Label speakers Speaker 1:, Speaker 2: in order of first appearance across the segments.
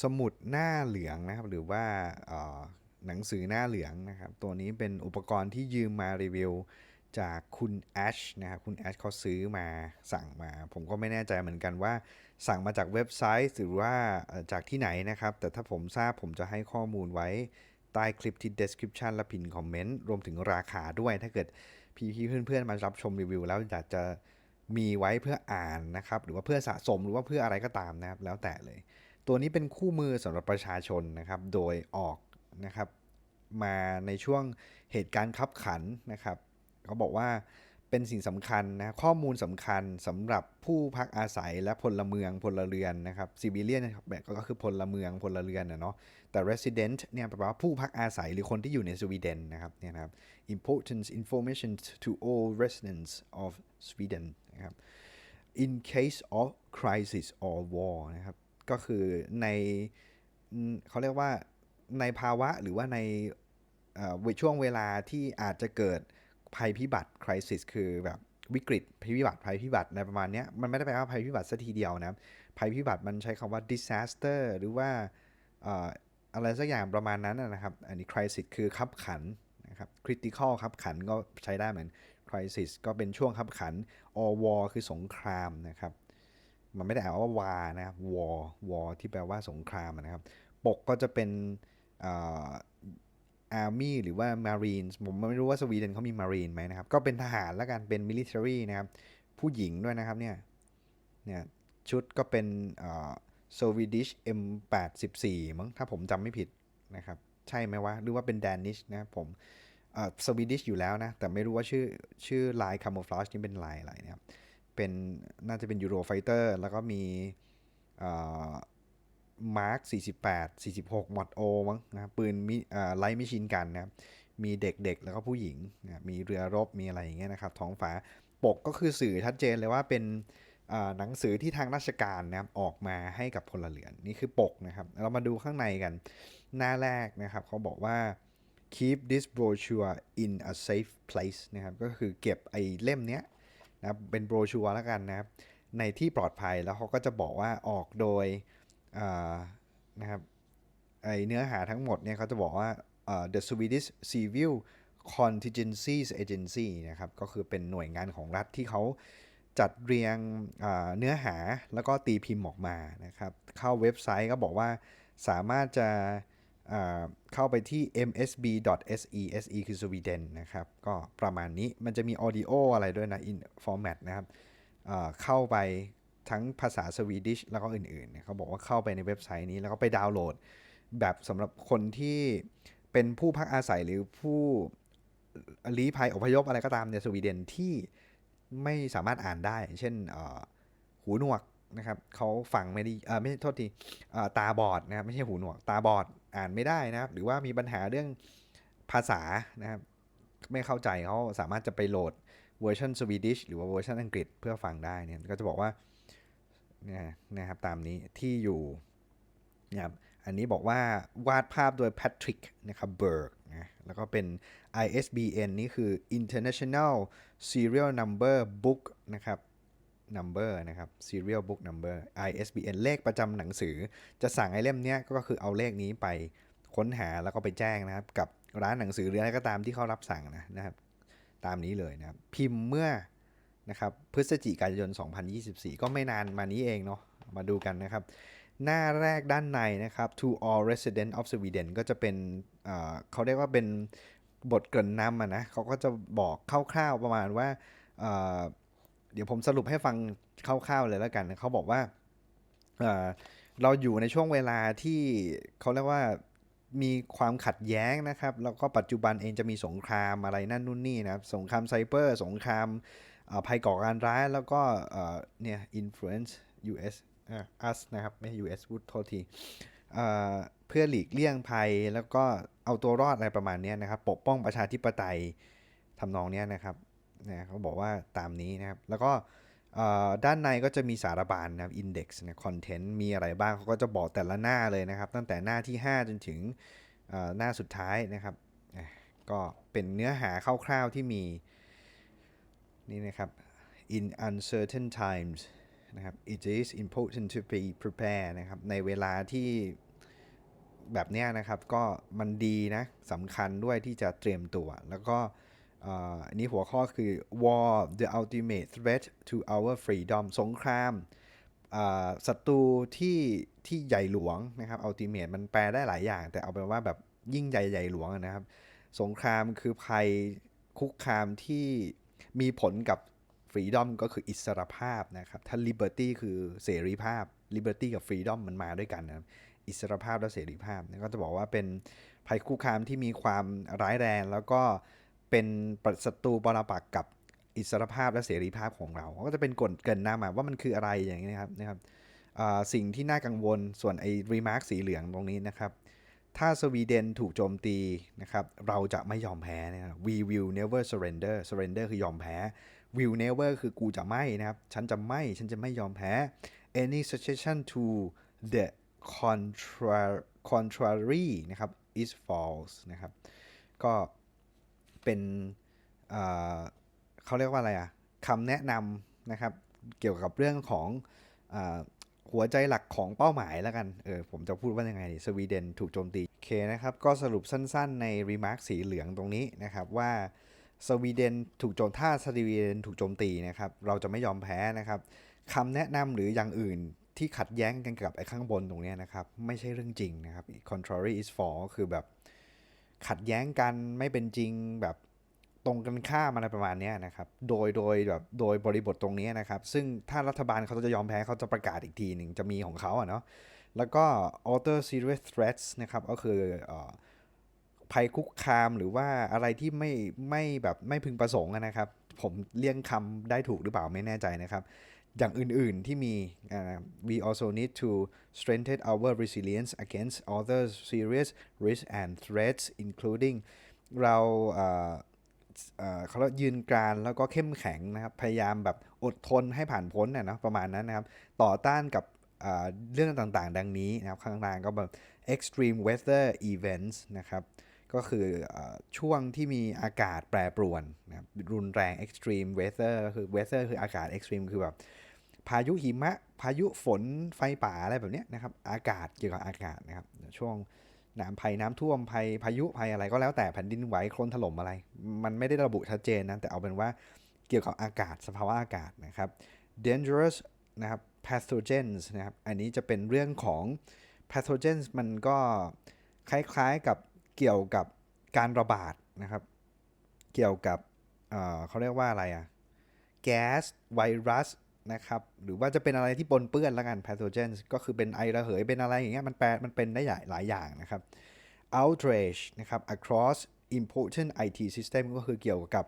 Speaker 1: สมุดหน้าเหลืองนะครับ หรือว่าหนังสือหน้าเหลืองนะครับ ตัวนี้เป็นอุปกรณ์ที่ยืมมารีวิวจากคุณแอชนะครับคุณแอชเขาซื้อมาสั่งมา ผมก็ไม่แน่ใจเหมือนกันว่า สั่งมาจากเว็บไซต์ หรือว่าจากที่ไหนนะครับ แต่ถ้าผมทราบผมจะให้ข้อมูลไว้ใต้คลิปที่ description และพินคอมเมนต์ รวมถึงราคาด้วย ถ้าเกิดพี่ๆเพื่อนๆ มารับชมรีวิว แล้วอยากจะมีไว้เพื่ออ่านนะครับ หรือว่าเพื่อสะสมหรือว่าเพื่ออะไรก็ตามนะครับ แล้วแต่เลย ตัวนี้เป็นคู่มือสำหรับประชาชนนะครับ โดยออกนะครับ มาในช่วงเหตุการณ์ขับขันนะครับเขาบอกว่าเป็นสิ่งสำคัญนะข้อมูลสำคัญสำหรับผู้พักอาศัยและพลเมืองพลเรือนนะครับ civilian นแบบก็คือพลเมืองพลเรือนนะเนาะแต่ resident เนี่ยแปลว่าผู้พักอาศัยหรือคนที่อยู่ในสวีเดนนะครับเนี่ยนะครับ important information to all residents of Sweden นะครับ in case of crisis or war นะครับ ก็คือในเขาเรียกว่าในภาวะหรือว่าในช่วงเวลาที่อาจจะเกิดภัยพิบัติ crisis คือแบบวิกฤตภัยพิบัติภัยพิบัติอะไรประมาณนี้มันไม่ได้แปลว่าภัยพิบัติซะทีเดียวนะภัยพิบัติมันใช้คำว่า disaster หรือว่าอะไรสักอย่างประมาณนั้นนะนะครับ อันนี้ crisis คือขับขันนะครับ critical ขับขันก็ใช้ได้เหมือน crisis ก็เป็นช่วงขับขัน or war คือสงครามนะครับ มันไม่ได้อ่านว่าวานะครับ war war ที่แปลว่าสงครามนะครับ ปกก็จะเป็นอ่อ army หรือว่า marines ผมไม่รู้ว่าสวีเดนเขามี marine ไหมนะครับ ก็เป็นทหารแล้วกันเป็น military นะครับ ผู้หญิงด้วยนะครับเนี่ยเนี่ยชุดก็เป็นเอ่อ Swedish M84 มั้งถ้าผมจำไม่ผิดนะครับ ใช่ไหมวะ หรือว่าเป็น Danish นะผมเอ่อ Swedish อยู่แล้วนะ แต่ไม่รู้ว่าชื่อชื่อลาย camouflage นี่เป็นลายอะไรนะครับ เป็นน่าจะเป็น Eurofighter แล้วก็มีมาร์ค48 46มอดโอมั้งนะปืนมิไลท์มิชินกันนะครับมีเด็กๆ แล้วก็ผู้หญิงนะมีเรือรบมีอะไรอย่างเงี้ยนะครับท้องฟ้าปกก็คือสื่อชัดเจนเลยว่าเป็นหนังสือที่ทางราชการนะครับออกมาให้กับพลเรือนนี่คือปกนะครับ เรามาดูข้างในกัน หน้าแรกนะครับเขาบอกว่า keep this brochure in a safe place นะครับก็คือเก็บไอ้เล่มเนี้ย นะเป็นโบรชัวร์แล้วกันนะครับ ในที่ปลอดภัยแล้วเขาก็จะบอกว่าออกโดยนะครับไอเนื้อหาทั้งหมดเนี่ยเขาจะบอกว่า the Swedish Civil Contingencies Agency นะครับ ก็คือเป็นหน่วยงานของรัฐที่เขาจัดเรียงเนื้อหาแล้วก็ตีพิมพ์ออกมานะครับ เข้าเว็บไซต์ก็บอกว่าสามารถจะ เข้าไปที่ msb.se se คือสวีเดนนะครับ ก็ประมาณนี้มันจะมี audio อะไรด้วยนะ in format นะครับเข้าไปทั้งภาษาสวีดิชแล้วก็อื่นๆเขาบอกว่าเข้าไปในเว็บไซต์นี้แล้วก็ไปดาวน์โหลด แบบสำหรับคนที่เป็นผู้พักอาศัยหรือผู้ลี้ภัยอพยพอะไรก็ตามในสวีเดนที่ไม่สามารถอ่านได้ เช่นหูหนวกนะครับเขาฟังไม่ไดีเออไม่ใช่โทษทีตาบอดนะครับไม่ใช่หูหนวก ตาบอด อ่านไม่ได้นะครับ หรือว่ามีปัญหาเรื่องภาษานะครับ ไม่เข้าใจเขาสามารถจะไปโหลดเวอร์ชันสวีดิชหรือว่าเวอร์ชันอังกฤษเพื่อฟังได้เนี่ยก็จะบอกว่าเนี่ยนะครับตามนี้ที่อยู่นะครับอันนี้บอกว่าวาดภาพโดยแพทริกนะครับเบิร์กนะแล้วก็เป็น ISBN นี่คือ International Serial Number Book นะครับ number นะครับ serial book number ISBN เลขประจำหนังสือ จะสั่งไอ้เล่มเนี้ยก็คือเอาเลขนี้ไปค้นหาแล้วก็ไปแจ้งนะครับ กับร้านหนังสือหรืออะไรก็ตามที่เขารับสั่งนะนะครับ ตามนี้เลยนะครับ พิมพ์เมื่อนะครับพฤศจิกายน 2024 ก็ไม่นานมานี้เองเนาะมาดูกันนะครับ หน้าแรกด้านในนะครับ to all resident of Sweden ก็จะเป็นเเขาเรียกว่าเป็นบทเกริ่นนำอะนะเขาก็จะบอกคร่าวๆประมาณว่า เดี๋ยวผมสรุปให้ฟังคร่าวๆเลยแล้วกัน เขาบอกว่าเเราอยู่ในช่วงเวลาที่เขาเรียกว่ามีความขัดแย้งนะครับ แล้วก็ปัจจุบันเองจะมีสงครามอะไรนั่นนู่นนี่นะครับ สงครามไซเบอร์ สงครามภัยก่อการร้าย แล้วก็เนี่ย influence US อะ us นะครับ ไม่ US พูดโทษทีเอ่อเพื่อหลีกเลี่ยงภัย แล้วก็เอาตัวรอดอะไรประมาณนี้นะครับ ปกป้องประชาธิปไตยทำนองนี้นะครับ นะเขาบอกว่าตามนี้นะครับ แล้วก็ด้านในก็จะมีสารบานนะครับ index นะ content มีอะไรบ้างเขาก็จะบอกแต่ละหน้าเลยนะครับ ตั้งแต่หน้าที่ 5 จนถึงหน้าสุดท้ายนะครับ ก็เป็นเนื้อหาคร่าวๆที่มี นี่นะครับ in uncertain times นะครับ it is important to be prepared นะครับ ในเวลาที่แบบนี้นะครับ ก็มันดีนะสำคัญด้วยที่จะเตรียมตัว แล้วก็ อันนี้หัวข้อคือ war the ultimate threat to our freedom สงครามอ่าศัตรูที่ที่ใหญ่หลวงนะครับ ultimate มันแปลได้หลายอย่าง แต่เอาเป็นว่าแบบยิ่งใหญ่ใหญ่หลวงนะครับ สงครามคือภัยคุกคามที่มีผลกับ freedom ก็คืออิสรภาพนะครับ ถ้า liberty คือเสรีภาพ liberty กับ freedom มันมาด้วยกันนะครับอิสรภาพและเสรีภาพเนี่ยก็จะบอกว่าเป็นภัยคุกคามที่มีความร้ายแรงแล้วก็ เป็นศัตรูปรปักษ์กับอิสรภาพและเสรีภาพของเราก็จะเป็นกลเกินหน้ามาว่ามันคืออะไรอย่างนี้นะครับนะครับสิ่งที่น่ากังวลส่วนไอ้รีมาร์คสีเหลืองตรงนี้นะครับ ถ้าสวีเดนถูกโจมตีนะครับ เราจะไม่ยอมแพ้นะครับ we will never surrender surrender คือยอมแพ้ will never คือกูจะไม่นะครับ ฉันจะไม่ ฉันจะไม่ยอมแพ้ any suggestion to the contra contrary นะครับ is false นะครับ ก็ เป็นเเขาเรียกว่าอะไรอะคำแนะนำนะครับ เกี่ยวกับเรื่องของอหัวใจหลักของเป้าหมายแล้วกัน เออผมจะพูดว่ายังไงดีสวีเดนถูกโจมตีโอเคนะครับ ก็สรุปสั้นๆในรีมาร์คสีเหลืองตรงนี้นะครับว่าสวีเดนถูกโจมถ้าสวีเดนถูกโจมตีนะครับ เราจะไม่ยอมแพ้นะครับคำแนะนำหรืออย่างอื่นที่ขัดแย้งกันกับไอ้ข้างบนตรงนี้นะครับ ไม่ใช่เรื่องจริงนะครับ contrary is false คือแบบ ขัดแย้งกันไม่เป็นจริงแบบตรงกันข้ามอะไรประมาณนี้นะครับ โดยโดยแบบโดยบริบทตรงนี้นะครับ ซึ่งถ้ารัฐบาลเขาจะยอมแพ้เขาจะประกาศอีกทีหนึ่งจะมีของเขาอะเนาะ แล้วก็ other serious threats นะครับก็คืออภัยคุกคามหรือว่าอะไรที่ไม่ไม่แบบไม่พึงประสงค์นะครับ ผมเลี่ยงคำได้ถูกหรือเปล่าไม่แน่ใจนะครับ อย่างอื่นๆที่มีอ่า we also need to strengthen our resilience against other serious risks and threats including เราเขาเรียกยืนกรานแล้วก็เข้มแข็งนะครับ พยายามแบบอดทนให้ผ่านพ้นนะเนะประมาณนั้นนะครับ ต่อต้านกับเรื่องต่างๆ ดังนี้นะครับ ข้างล่างก็แบบ extreme weather events นะครับ ก็คือออช่วงที่มีอากาศแปรปรวนนะครับรุนแรง extreme weather ก็คือ weather คืออากาศ extreme คือแบบ พายุหิมะ พายุฝนไฟป่าอะไรแบบนี้นะครับ อากาศเกี่ยวกับอากาศนะครับ ช่วงน้ำภัยน้ำท่วมภัยพายุภัยอะไรก็แล้วแต่แผ่นดินไหวโคลนถล่มอะไร มันไม่ได้ระบุชัดเจนนะแต่เอาเป็นว่าเกี่ยวกับอากาศสภาวะอากาศนะครับ dangerous นะครับ pathogens นะครับ อันนี้จะเป็นเรื่องของ pathogens มันก็คล้ายๆกับเกี่ยวกับการระบาดนะครับ เกี่ยวกับเเขาเรียกว่าอะไรอะแก๊สไวรัส นะครับหรือว่าจะเป็นอะไรที่ปนเปื้อนแล้วกัน pathogens ก็คือเป็นไอระเหยเป็นอะไรอย่างเงี้ยมันแปลมันเป็นได้หลายหลายอย่างนะครับ outrage นะครับ across important IT system ก็คือเกี่ยวกับ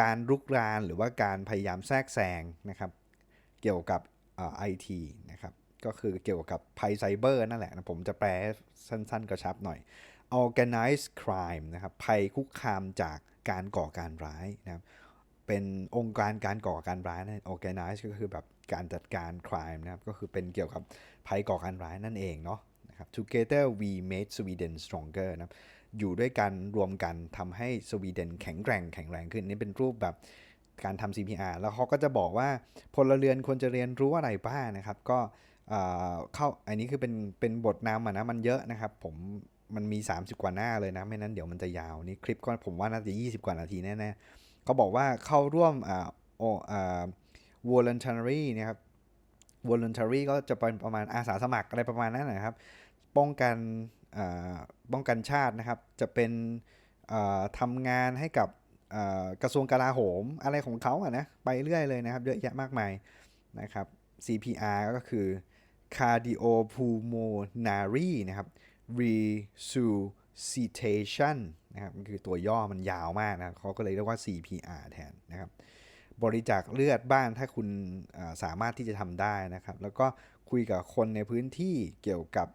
Speaker 1: การรุกรานหรือว่าการพยายามแทรกแซงนะครับเกี่ยวกับไอทีนะครับก็คือเกี่ยวกับภัยไซเบอร์นั่นแหละนะผมจะแปลสั้นๆกระชับหน่อย organized crime นะครับภัยคุกคามจากการก่อการร้ายนะครับ เป็นองค์การการก่อการร้ายนั่น organize ก็คือแบบการจัดการ crime นะครับก็คือเป็นเกี่ยวกับภัยก่อการร้ายนั่นเองเนาะนะครับ together we made Sweden stronger นะครับอยู่ด้วยกันรวมกันทำให้สวีเดนแข็งแกร่งแข็งแรงขึ้นนี่เป็นรูปแบบการทำ CPR แล้วเขาก็จะบอกว่าพลเรือนควรจะเรียนรู้อะไรบ้างนะครับ ก็เอ่อเข้าอันนี้คือเป็นเป็นบทนำนะมันเยอะนะครับ ผมมันมี 30 กว่าหน้าเลยนะ ไม่นั้นเดี๋ยวมันจะยาวนี่คลิปก็ผมว่าน่าจะ 20 กว่านาทีแน่ๆ เขาบอกว่าเข้าร่วมอ่าโออ่า voluntary นะครับ voluntary ก็จะเป็นประมาณอาสาสมัครอะไรประมาณนั้นนะครับ ป้องกันอ่าป้องกันชาตินะครับ จะเป็นอ่าทำงานให้กับอ่ากระทรวงกลาโหมอะไรของเขาอะนะไปเรื่อยเลยนะครับ เยอะแยะมากมายนะครับ CPR ก็คือ cardiopulmonary นะครับ resuscitation นะครับคือตัวย่อมันยาวมากนะเขาก็เลยเรียกว่า CPR แทนนะครับ บริจาคเลือดบ้างถ้าคุณสามารถที่จะทำได้นะครับ แล้วก็คุยกับคนในพื้นที่เกี่ยวกับ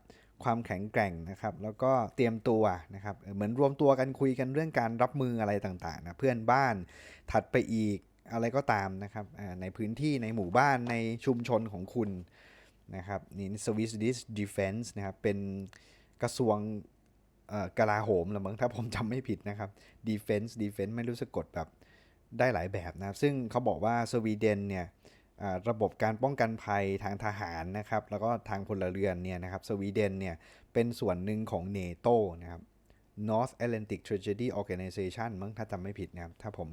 Speaker 1: ความแข็งแกร่งนะครับ แล้วก็เตรียมตัวนะครับ เหมือนรวมตัวกันคุยกันเรื่องการรับมืออะไรต่างๆนะเพื่อนบ้านถัดไปอีกอะไรก็ตามนะครับในพื้นที่ในหมู่บ้านในชุมชนของคุณนะครับนี่ Swedish Defense นะครับเป็นกระทรวง กลาโหมหรือมั้งถ้าผมจำไม่ผิดนะครับ Defense Defense ไม่รู้สะกดแบบได้หลายแบบนะครับซึ่งเขาบอกว่าสวีเดนเนี่ยระบบการป้องกันภัยทางทหารนะครับ แล้วก็ทางพลเรือนเนี่ยนะครับสวีเดนเนี่ยเป็นส่วนหนึ่งของเนโตนะครับ North Atlantic Treaty Organization มั้งถ้าจำไม่ผิดนะครับ ถ้าผม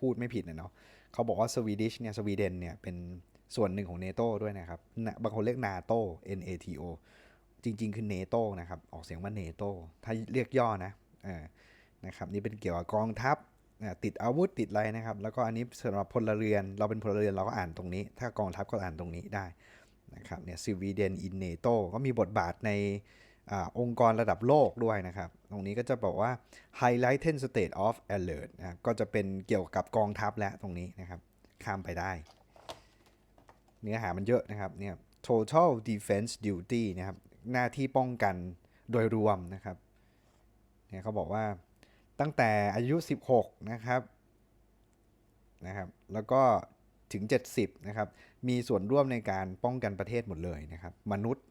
Speaker 1: พูดไม่ผิดนะเนาะเขาบอกว่าสวีดิชเนี่ยสวีเดนเนี่ยเป็นส่วนหนึ่งของเนโตด้วยนะครับ บางคนเรียกนาโต N A T O จริง ๆ คือเนโตนะครับ ออกเสียงว่าเนโตถ้าเรียกย่อนะอนะครับ นี่เป็นเกี่ยวกับกองทัพติดอาวุธติดอะไรนะครับ แล้วก็อันนี้สำหรับพลเรือน เราเป็นพลเรือนเราก็อ่านตรงนี้ ถ้ากองทัพก็อ่านตรงนี้ได้นะครับเนี่ยสวีเดนอินเนโตก็มีบทบาทในอองค์กรระดับโลกด้วยนะครับ ตรงนี้ก็จะบอกว่า highlighted state of alert นะก็จะเป็นเกี่ยวกับกองทัพและตรงนี้นะครับข้ามไปได้ เนื้อหามันเยอะนะครับเนี่ย total defense duty นะครับ หน้าที่ป้องกันโดยรวมนะครับเนี่ยเขาบอกว่าตั้งแต่อายุ 16 นะครับนะครับ แล้วก็ถึง 70 นะครับ มีส่วนร่วมในการป้องกันประเทศหมดเลยนะครับ มนุษย์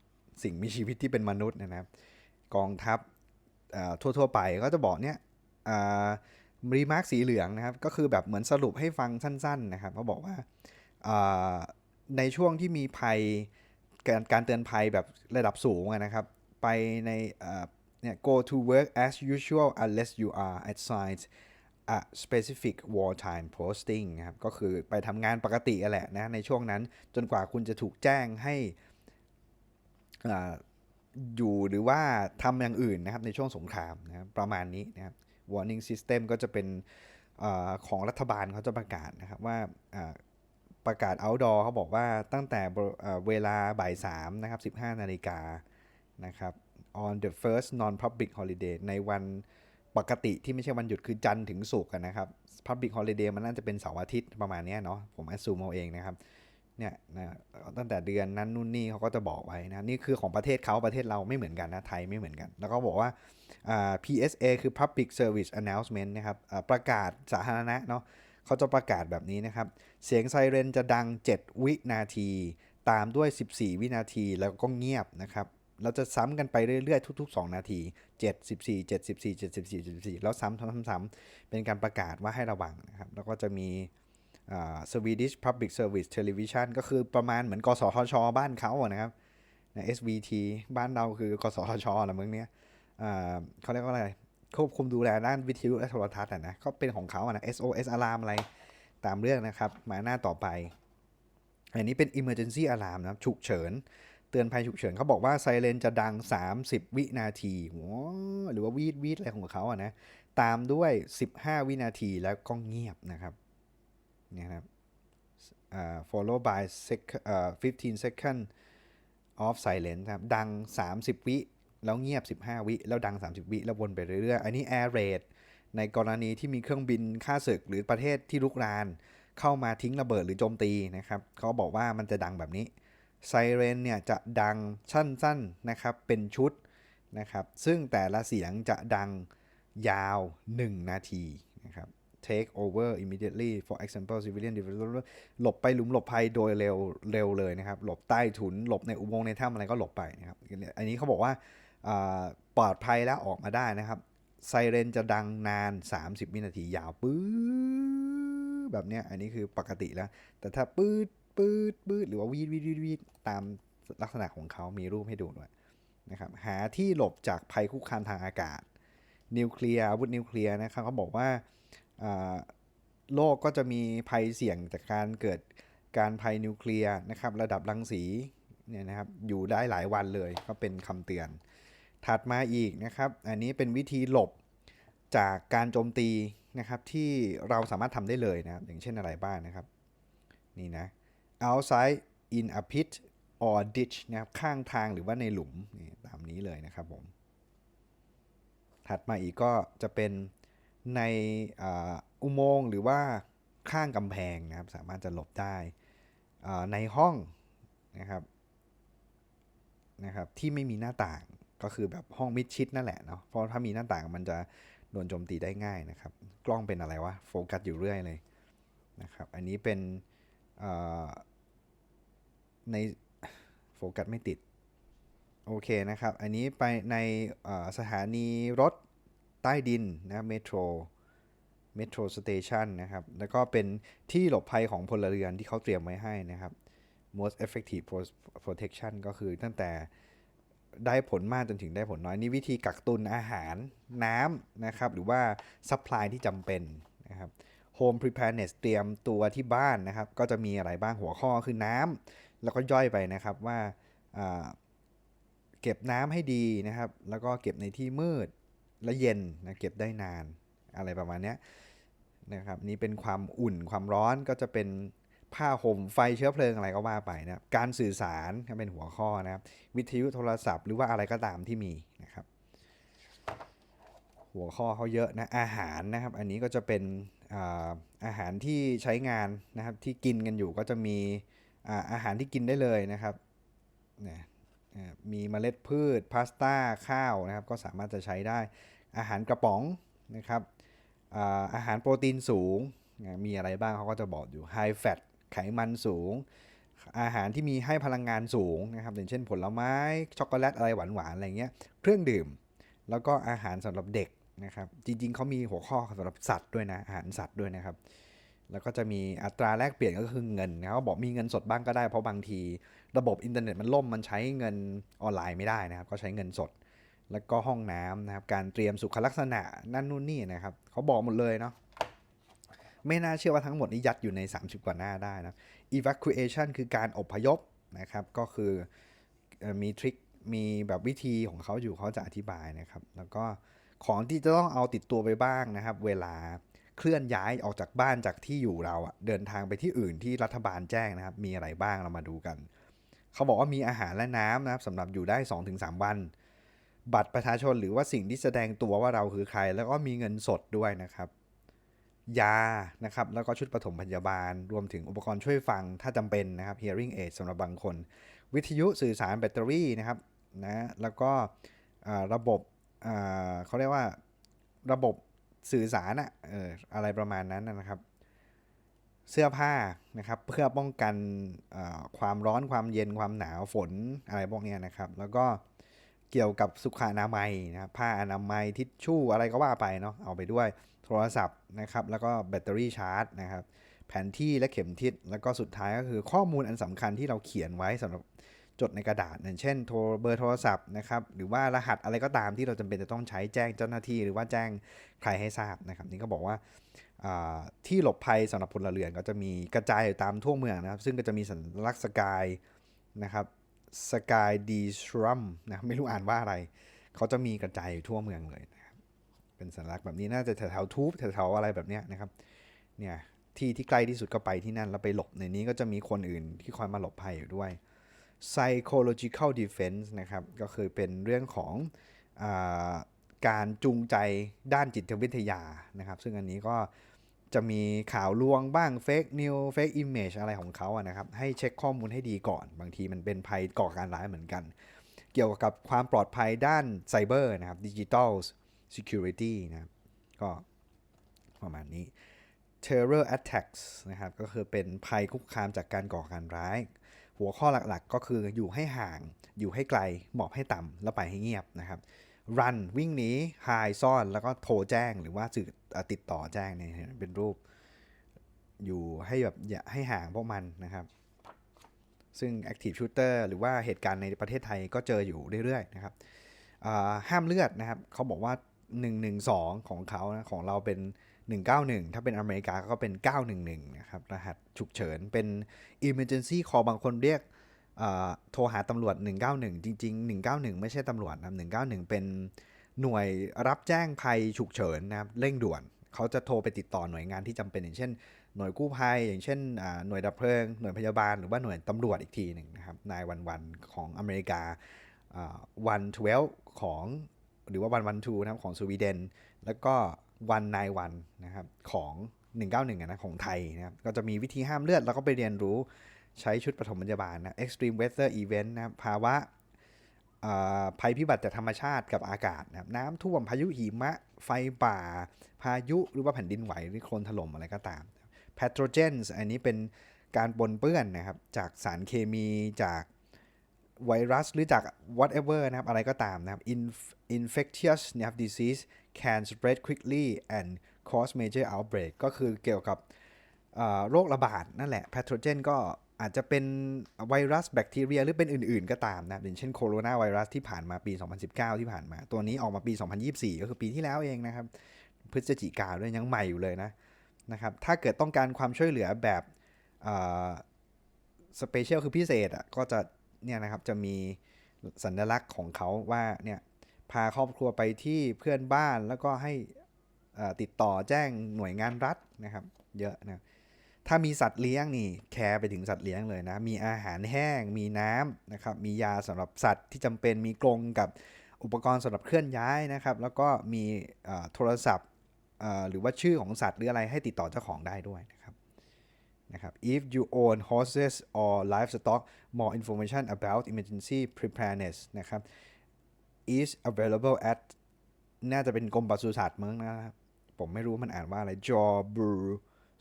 Speaker 1: สิ่งมีชีวิตที่เป็นมนุษย์นะครับ กองทัพทั่ว ๆ ไปก็จะบอกเนี่ยรีมาร์คสีเหลืองนะครับ ก็คือแบบเหมือนสรุปให้ฟังสั้น ๆ นะครับเขาบอกว่าในช่วงที่มีภัย การการเตือนภัยแบบระดับสูงนะครับ ไปในเนี่ย go to work as usual unless you are assigned a specific wartime posting นะครับก็คือไปทำงานปกติอะแหละนะในช่วงนั้นจนกว่าคุณจะถูกแจ้งให้อ่าอยู่หรือว่าทำอย่างอื่นนะครับในช่วงสงครามนะครับประมาณนี้นะครับ warning system ก็จะเป็นอของรัฐบาลเขาจะประกาศนะครับว่า ประกาศ outdoor เขาบอกว่าตั้งแต่เวลาบ่าย3นะครับ 15 นาฬิกานะครับ on the first non public holiday ในวันปกติที่ไม่ใช่วันหยุดคือจันทร์ถึงศุกร์นะครับ public holiday มันน่าจะเป็นเสาร์อาทิตย์ประมาณนี้เนาะผม assume เอาเองนะครับเนี่ยนะตั้งแต่เดือนนั้นนู่นนี่เขาก็จะบอกไว้นะนี่คือของประเทศเขาประเทศเราไม่เหมือนกันนะไทยไม่เหมือนกัน แล้วก็บอกว่า PSA คือ Public Service Announcement นะครับประกาศสาธารณะเนาะ เขาจะประกาศแบบนี้นะครับ เสียงไซเรนจะดัง 7 วินาที ตามด้วย 14 วินาทีแล้วก็เงียบนะครับ เราจะซ้ำกันไปเรื่อยๆ ทุก ๆ 2 นาที 7 14 74 74 74แล้วซ้ำซ้ำซ้ำเป็นการประกาศว่าให้ระวังนะครับ แล้วก็จะมีสวีดิช Public Service Television ก็คือประมาณเหมือนกสทช บ้านเขาอะนะครับ SVT บ้านเราคือกสทชอะไรเมืองเนี้ยเขาเรียกว่าอะไร ควบคุมดูแลด้านวิทยุและโทรทัศน์นะก็เป็นของเขาอะนะ SOS Alarm อะไรตามเรื่องนะครับมาหน้าต่อไป อันนี้เป็น Emergency Alarm นะฉุกเฉิน เตือนภัยฉุกเฉินเขาบอกว่าไซเรนจะดัง 30 วินาทีหรือว่าวีดวีดอะไรของเขาอะนะตามด้วย 15 วินาทีแล้วก็เงียบนะครับนี่ครับ follow by sec อ่า15 second of silence ครับดัง 30 วิ แล้วเงียบ 15 วิ แล้วดัง 30 วิ แล้ววนไปเรื่อยๆ อันนี้ air raid ในกรณีที่มีเครื่องบินฆ่าศึกหรือประเทศที่ลุกราน เข้ามาทิ้งระเบิดหรือโจมตีนะครับเขาบอกว่ามันจะดังแบบนี้ไซเรนเนี่ยจะดังสั้นๆนะครับเป็นชุดนะครับซึ่งแต่ละเสียงจะดังยาว 1 นาทีนะครับ take over immediately for example civilian development หลบไปหลุมหลบภัยโดยเร็วเร็วเลยนะครับ หลบใต้ถุน หลบในอุโมงค์ในถ้ำอะไรก็หลบไปนะครับ อันนี้เขาบอกว่า ปลอดภัยแล้วออกมาได้นะครับไซเรนจะดังนาน 30 วินาทียาวปื๊ดแบบเนี้ยอันนี้คือปกติแล้ว แต่ถ้าปื๊ดปื๊ดปื๊ดหรือว่าวีดวีดวีดวีดตามลักษณะของเขามีรูปให้ดูด้วยนะครับหาที่หลบจากภัยคุกคามทางอากาศ นิวเคลียร์อาวุธนิวเคลียร์นะครับเขาบอกว่าอ่าโลกก็จะมีภัยเสี่ยงจากการเกิดการภัยนิวเคลียร์นะครับระดับรังสีเนี่ยนะครับอยู่ได้หลายวันเลยก็เป็นคำเตือน ถัดมาอีกนะครับ อันนี้เป็นวิธีหลบจากการโจมตีนะครับที่เราสามารถทำได้เลยนะครับ อย่างเช่นอะไรบ้างนะครับ นี่นะ outside in a pit or ditch นะครับข้างทางหรือว่าในหลุมนี่ตามนี้เลยนะครับผม ถัดมาอีกก็จะเป็นในอุโมงค์หรือว่าข้างกำแพงนะครับ สามารถจะหลบได้ในห้องนะครับนะครับ ที่ไม่มีหน้าต่าง ก็คือแบบห้องมิดชิดนั่นแหละเนาะเพราะถ้ามีหน้าต่างมันจะโดนโจมตีได้ง่ายนะครับ กล้องเป็นอะไรวะโฟกัสอยู่เรื่อยเลยนะครับ อันนี้เป็นในโฟกัสไม่ติด โอเคนะครับ อันนี้ไปในสถานีรถใต้ดินนะเมโทร Metro Station นะครับ แล้วก็เป็นที่หลบภัยของพลเรือนที่เขาเตรียมไว้ให้นะครับ most effective protection ก็คือตั้งแต่ ได้ผลมากจนถึงได้ผลน้อยนี่วิธีกักตุนอาหารน้ำนะครับหรือว่า supply ที่จำเป็นนะครับ home preparedness เตรียมตัวที่บ้านนะครับ ก็จะมีอะไรบ้างหัวข้อคือน้ำแล้วก็ย่อยไปนะครับว่าเก็บน้ำให้ดีนะครับ แล้วก็เก็บในที่มืดและเย็นนะเก็บได้นานอะไรประมาณนี้นะครับ นี่เป็นความอุ่นความร้อนก็จะเป็น ผ้าห่มไฟเชื้อเพลิงอะไรก็ว่าไปนะครับการสื่อสารก็เป็นหัวข้อนะครับ วิทยุโทรศัพท์หรือว่าอะไรก็ตามที่มีนะครับ หัวข้อเขาเยอะนะอาหารนะครับ อันนี้ก็จะเป็นอาหารที่ใช้งานนะครับที่กินกันอยู่ก็จะมีอาหารที่กินได้เลยนะครับมีเมล็ดพืชพาสต้าข้าวนะครับ ก็สามารถจะใช้ได้อาหารกระป๋องนะครับอาหารโปรตีนสูงมีอะไรบ้างเขาก็จะบอกอยู่ High Fat ไขมันสูง อาหารที่มีให้พลังงานสูงนะครับอย่างเช่นผลไม้ช็อกโกแลตอะไรหวานๆอะไรเงี้ยเครื่องดื่ม แล้วก็อาหารสำหรับเด็กนะครับจริงๆเขามีหัวข้อสำหรับสัตว์ด้วยนะอาหารสัตว์ด้วยนะครับแล้วก็จะมีอัตราแลกเปลี่ยนก็คือเงินนะเขาบอกมีเงินสดบ้างก็ได้เพราะบางที ระบบอินเทอร์เน็ตมันล่มมันใช้เงินออนไลน์ไม่ได้นะครับ ก็ใช้เงินสด แล้วก็ห้องน้ำนะครับ การเตรียมสุขลักษณะนั่นนู่นนี่นะครับเขาบอกหมดเลยเนาะ ไม่น่าเชื่อว่าทั้งหมดนี้ยัดอยู่ใน 30 กว่าหน้าได้นะ evacuation คือการอพยพนะครับ ก็คือเอ่อมีทริค มีแบบวิธีของเขาอยู่เขาจะอธิบายนะครับ แล้วก็ของที่จะต้องเอาติดตัวไปบ้างนะครับ เวลาเคลื่อนย้ายออกจากบ้านจากที่อยู่เราอะเดินทางไปที่อื่นที่รัฐบาลแจ้งนะครับ มีอะไรบ้างเรามาดูกัน เขาบอกว่ามีอาหารและน้ำนะครับสำหรับอยู่ได้ 2-3 วัน บัตรประชาชนหรือว่าสิ่งที่แสดงตัวว่าเราคือใคร แล้วก็มีเงินสดด้วยนะครับ ยานะครับแล้วก็ชุดปฐมพยาบาล รวมถึงอุปกรณ์ช่วยฟังถ้าจำเป็นนะครับ hearing aid สำหรับบางคน วิทยุสื่อสารแบตเตอรี่นะครับนะแล้วก็ระบบเขาเรียกว่าระบบสื่อสารอะอออะไรประมาณนั้นนะครับ เสื้อผ้านะครับเพื่อป้องกันความร้อนความเย็นความหนาวฝนอะไรพวกนี้นะครับ แล้วก็เกี่ยวกับสุขอนามัยนะครับผ้าอนามัยทิชชู่อะไรก็ว่าไปเนาะเอาไปด้วย โทรศัพท์นะครับแล้วก็แบตเตอรี่ชาร์จนะครับแผนที่และเข็มทิศแล้วก็สุดท้ายก็คือข้อมูลอันสำคัญที่เราเขียนไว้สำหรับจดในกระดาษอย่างเช่นโทรเบอร์โทรศัพท์นะครับหรือว่ารหัสอะไรก็ตามที่เราจำเป็นจะต้องใช้แจ้งเจ้าหน้าที่ หรือว่าแจ้งใครให้ทราบนะครับ นี่ก็บอกว่าที่หลบภัยสำหรับพลเรือนก็จะมีกระจายอยู่ตามทั่วเมืองนะครับ ซึ่งก็จะมีสัญลักษณ์สกายนะครับสกายดีชรัมนะไม่รู้อ่านว่าอะไร เขาจะมีกระจายอยู่ทั่วเมืองเลยนะ เป็นสัญลักษณ์แบบนี้น่าจะแถวๆทูบแถวๆอะไรแบบเนี้ยนะครับเนี่ยที่ที่ใกล้ที่สุดก็ไปที่นั่น แล้วไปหลบในนี้ก็จะมีคนอื่นที่คอยมาหลบภัยอยู่ด้วย psychological defense นะครับก็คือเป็นเรื่องของอการจูงใจด้านจิตวิทยานะครับ ซึ่งอันนี้ก็จะมีข่าวลวงบ้างเฟกนิวเฟกอิมเมจอะไรของเขาอะนะครับ ให้เช็คข้อมูลให้ดีก่อน บางทีมันเป็นภัยก่อการร้ายเหมือนกัน เกี่ยวกับความปลอดภัยด้านไซเบอร์นะครับดิจิ t a ล security นะครับก็ประมาณนี้ terror attacks นะครับก็คือเป็นภัยคุกคามจากการก่อการร้าย หัวข้อหลักๆ ก็คืออยู่ให้ห่าง อยู่ให้ไกล หมอบให้ต่ำแล้วไปให้เงียบนะครับ run วิ่งหนี hide ซ่อนแล้วก็โทรแจ้งหรือว่าสื่อติดต่อแจ้งเนี่ยเห็นเป็นรูป อยู่ให้แบบอย่าให้ห่างพวกมันนะครับ ซึ่ง active shooter หรือว่าเหตุการณ์ในประเทศไทยก็เจออยู่เรื่อยๆนะครับห้ามเลือดนะครับเขาบอกว่า 112 ของเขานะของเราเป็น 191 ถ้าเป็นอเมริกาก็เป็น 911 นะครับ รหัสฉุกเฉินเป็น emergency call บางคนเรียกโทรหาตำรวจ 191 จริง ๆ 191 ไม่ใช่ตำรวจนะ191 เป็นหน่วยรับแจ้งภัยฉุกเฉินนะครับเร่งด่วน เขาจะโทรไปติดต่อหน่วยงานที่จำเป็นอย่างเช่น หน่วยกู้ภัย อย่างเช่นหน่วยดับเพลิง หน่วยพยาบาล หรือว่าหน่วยตำรวจอีกทีหนึ่งนะครับนายวันวันของอเมริกาวันทเวลของ หรือว่าวันวันทูนะครับของสวีเดน แล้วก็วันนายวันนะครับของ 191นะของไทยนะครับก็จะมีวิธีห้ามเลือด แล้วก็ไปเรียนรู้ใช้ชุดปฐมพยาบาลนะ extreme weather event นะครับภาวะภัยพิบัติจากธรรมชาติกับอากาศนะครับน้ำท่วมพายุหิมะ ไฟป่า พายุหรือว่าแผ่นดินไหวหรือโคลนถล่มอะไรก็ตาม pathogens อันนี้เป็นการปนเปื้อนนะครับจากสารเคมีจาก ไวรัสหรือจาก whatever นะครับ อะไรก็ตามนะครับ Infectious นะครับ disease can spread quickly and cause major outbreak ก็คือเกี่ยวกับโรคระบาดนั่นแหละ pathogen ก็อาจจะเป็นไวรัสแบคทีเรียหรือเป็นอื่นๆก็ตามนะอย่างเช่นโคโรนาไวรัสที่ผ่านมาปี 2019 ที่ผ่านมา ตัวนี้ออกมาปี 2024 ก็คือปีที่แล้วเองนะครับ พฤศจิกาด้วยยังใหม่อยู่เลยนะนะครับ ถ้าเกิดต้องการความช่วยเหลือแบบสเปเชียลคือพิเศษอะก็จะ เนี่ยนะครับจะมีสัญลักษณ์ของเขาว่าเนี่ยพาครอบครัวไปที่เพื่อนบ้านแล้วก็ให้ติดต่อแจ้งหน่วยงานรัฐนะครับ เยอะนะถ้ามีสัตว์เลี้ยงนี่แคร์ไปถึงสัตว์เลี้ยงเลยนะ มีอาหารแห้ง มีน้ำนะครับ มียาสำหรับสัตว์ที่จำเป็น มีกรงกับอุปกรณ์สำหรับเคลื่อนย้ายนะครับ แล้วก็มีโทรศัพท์หรือว่าชื่อของสัตว์หรืออะไรให้ติดต่อเจ้าของได้ด้วย นะครับ if you own horses or livestock more information about emergency preparedness นะครับ is available at น่าจะเป็นกรมปศุสัตว์มั้งนะครับ ผมไม่รู้มันอ่านว่าอะไร jawbrew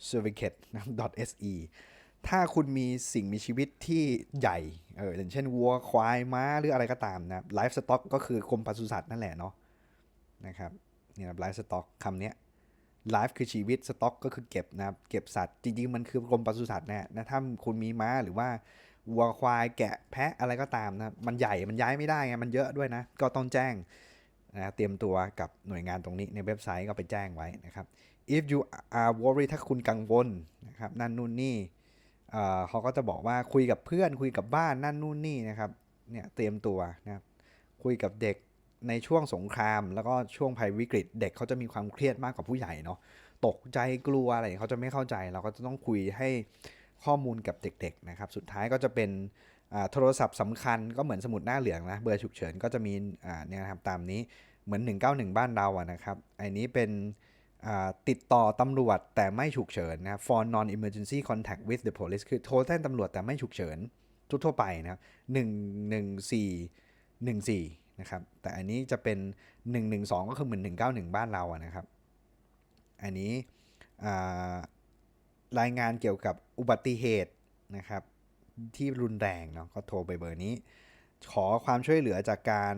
Speaker 1: certificate .se ถ้าคุณมีสิ่งมีชีวิตที่ใหญ่ เอออย่างเช่นวัวควายม้าหรืออะไรก็ตามนะ livestock ก็คือกรมปศุสัตว์นั่นแหละเนาะนะครับเนี่ย livestock คำเนี้ย ไลฟ์คือชีวิตสต็อกก็คือเก็บนะครับเก็บสัตว์จริงๆ มันคือกรมปศุสัตว์เนี่ยนะถ้าคุณมีม้าหรือว่าวัวควายแกะแพะอะไรก็ตามนะมันใหญ่มันย้ายไม่ได้ไงมันเยอะด้วยนะ ก็ต้องแจ้งนะเตรียมตัวกับหน่วยงานตรงนี้ในเว็บไซต์ก็ไปแจ้งไว้นะครับ if you are worried ถ้าคุณกังวลนะครับนั่นนู่นนี่เออเขาก็จะบอกว่าคุยกับเพื่อนคุยกับบ้านนั่นนู่นนี่นะครับเนี่ยเตรียมตัวนะครับคุยกับเด็ก ในช่วงสงคราม แล้วก็ช่วงภัยวิกฤต เด็กเขาจะมีความเครียดมากกว่าผู้ใหญ่เนาะตกใจกลัวอะไรเขาจะไม่เข้าใจ เราก็จะต้องคุยให้ข้อมูลกับเด็กๆนะครับ สุดท้ายก็จะเป็นโทรศัพท์สำคัญก็เหมือนสมุดหน้าเหลืองนะเบอร์ฉุกเฉินก็จะมีเนี่ยนะครับตามนี้เหมือน 191 บ้านเราอะนะครับอันนี้เป็นติดต่อตำรวจแต่ไม่ฉุกเฉินนะ for non emergency contact with the police คือโทรแจ้งตำรวจแต่ไม่ฉุกเฉินทั่วไปนะครับ114 14นะครับ แต่อันนี้จะเป็น 112 ก็คือเหมือน191 บ้านเราอะนะครับ อันนี้รายงานเกี่ยวกับอุบัติเหตุนะครับ ที่รุนแรงเนาะก็โทรไปเบอร์นี้ ขอความช่วยเหลือจากการ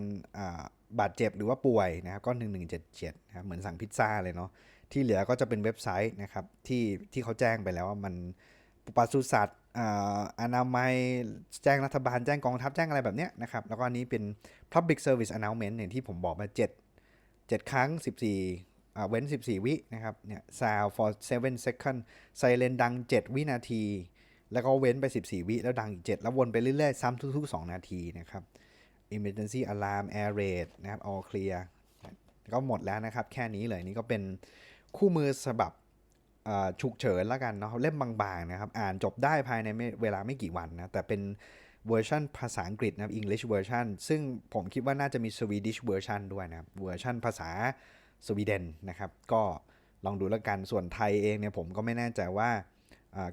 Speaker 1: าบาดเจ็บหรือว่าป่วยนะครับก็1177นะครับเหมือนสั่งพิซซ่าเลยเนาะที่เหลือก็จะเป็นเว็บไซต์นะครับที่ที่เขาแจ้งไปแล้วว่ามันปศุสัตว์ อ่าอนามัยแจ้งรัฐบาลแจ้งกองทัพแจ้งอะไรแบบเนี้ยนะครับ แล้วก็อันนี้เป็น Public Service Announcement อย่างที่ผมบอกมา 7 7 ครั้ง 14อ่เว้น 14 วินะครับเนี่ย sound for 7 second ไซเรนดัง 7 วินาที แล้วก็เว้นไป 14 วิ แล้วดังอีก 7 แล้ววนไปเรื่อยๆ ซ้ำทุกๆ 2 นาทีนะครับ emergency alarm air raid นะครับ all clear ก็หมดแล้วนะครับ แค่นี้เลยนี่ก็เป็นคู่มือฉบับ ฉุกเฉินแล้วกันเนาะเล่มบางๆนะครับ อ่านจบได้ภายในเวลาไม่กี่วันนะ แต่เป็นเวอร์ชันภาษาอังกฤษนะครับ English version ซึ่งผมคิดว่าน่าจะมี Swedish version ด้วยนะครับ เวอร์ชันภาษาสวีเดนนะครับ ก็ลองดูแล้วกัน ส่วนไทยเองเนี่ยผมก็ไม่แน่ใจว่า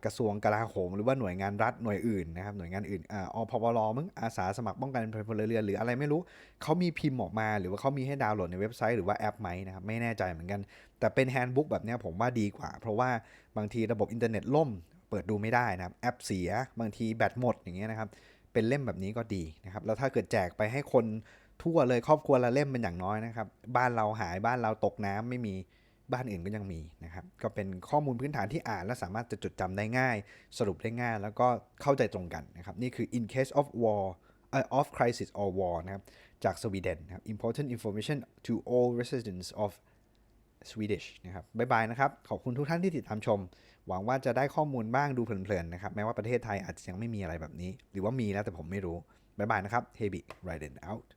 Speaker 1: กระทรวงกลาโหมหรือว่าหน่วยงานรัฐหน่วยอื่นนะครับหน่วยงานอื่นอพปรมึงอาสาสมัครป้องกันภัยพลเรือนหรืออะไรไม่รู้เขามีพิมพ์ออกมา หรือว่าเขามีให้ดาวน์โหลดในเว็บไซต์หรือว่าแอปไหมนะครับไม่แน่ใจเหมือนกัน แต่เป็นแฮนด์บุ๊กแบบนี้ผมว่าดีกว่า เพราะว่าบางทีระบบอินเทอร์เน็ตล่ม เปิดดูไม่ได้นะครับแอปเสียบางทีแบตหมดอย่างเงี้ยนะครับเป็นเล่มแบบนี้ก็ดีนะครับแล้วถ้าเกิดแจกไปให้คนทั่วเลยครอบครัวละเล่มเป็นอย่างน้อยนะครับบ้านเราหายบ้านเราตกน้ำไม่มี บ้านอื่นก็ยังมีนะครับ ก็เป็นข้อมูลพื้นฐานที่อ่าน และสามารถจะจดจำได้ง่าย สรุปได้ง่าย แล้วก็เข้าใจตรงกันนะครับ นี่คือ in case of war of crisis or war นะครับ จากสวีเดนนะครับ important information to all residents of Swedish นะครับบ๊ายบายนะครับ ขอบคุณทุกท่านที่ติดตามชม หวังว่าจะได้ข้อมูลบ้างดูเพลินๆนะครับ แม้ว่าประเทศไทยอาจจะยังไม่มีอะไรแบบนี้ หรือว่ามีแล้วแต่ผมไม่รู้บ๊ายบายนะครับ Hebi Riden out